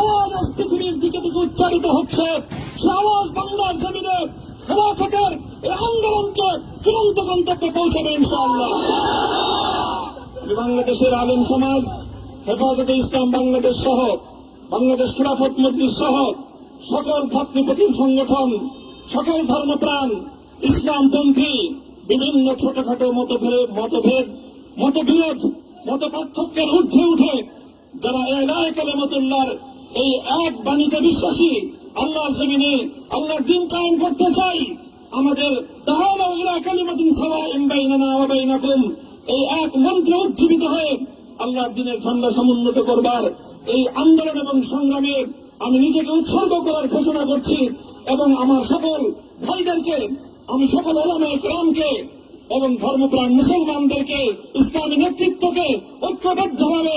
আওয়াজ আজ পৃথিবীর দিকে দিকে উচ্চারিত হচ্ছে। সে আওয়াজ বাংলার জমিনে খেলাফতের এই আন্দোলনকে চূড়ান্ত গন্তব্যে পৌঁছাবে ইনশাআল্লাহ। বাংলাদেশের আলেম সমাজ, হেফাজতে ইসলাম বাংলাদেশ সহ, বাংলাদেশ খেলাফত মজলিস সহ সকল ভাতৃপ্রতিম সংগঠন, সকল ধর্মপ্রাণ, ইসলামপন্থী, বিভিন্ন ছোটখাটো মতভেদ মতভেদ, মতবিরোধ মত পার্থক্যের ঊর্ধ্বে উঠে যারা এলায় কালেমতুল্লাহর এই এক বাণীতে বিশ্বাসী, আল্লাহর জমিনে আল্লাহর দিন কায়েম করতে চাই। আমাদের এই এক মন্ত্রে উজ্জীবিত হয়ে আল্লাহর দিনের ঝন্ডা সমুন্নত করবার এই আন্দোলন এবং সংগ্রামে আমি নিজেকে উৎসর্গ করার ঘোষণা করছি এবং আমার সকল ভাইদেরকে, আমি সকল ওলামায়ে কেরামকে এবং ধর্মপ্রাণ মুসলমানদেরকে ইসলামী নেতৃত্বকে ঐক্যবদ্ধভাবে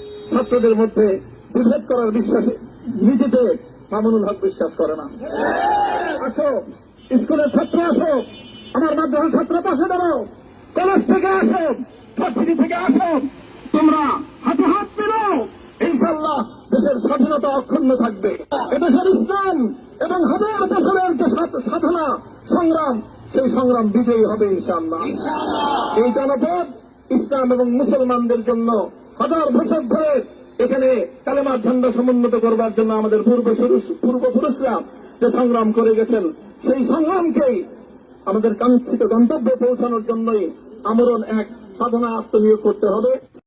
ছাত্রদের মধ্যে বিভেদ করার বিশ্বাসে নিজেকে মামুনুল হক বিশ্বাস করে না। আসো, স্কুলের ছাত্র আসো, আমার মাদ্রাসার ছাত্র পাশে দাঁড়াও। কলেজ থেকে আসো, ভার্সিটি থেকে আসো, তোমরা হাতে হাত মিলাও। ইনশাল্লাহ দেশের স্বাধীনতা অক্ষুণ্ণ থাকবে। এদেশের ইসলাম এবং হাজার বছরের যে সাধনা, সংগ্রাম, সেই সংগ্রাম বিজয়ী হবে ইনশাল্লাহ এই জনপদ ইসলাম এবং মুসলমানদের জন্য হাজার বছর ধরে এখানে কালেমার ঝন্ডা সমুন্নত করবার জন্য আমাদের পূর্ব পূর্বপুরুষরা যে সংগ্রাম করে গেছেন, সেই সংগ্রামকেই আমাদের কাঙ্ক্ষিত গন্তব্যে পৌঁছানোর জন্যই আমরণ এক সাধনা আত্মনিয়োগ করতে হবে।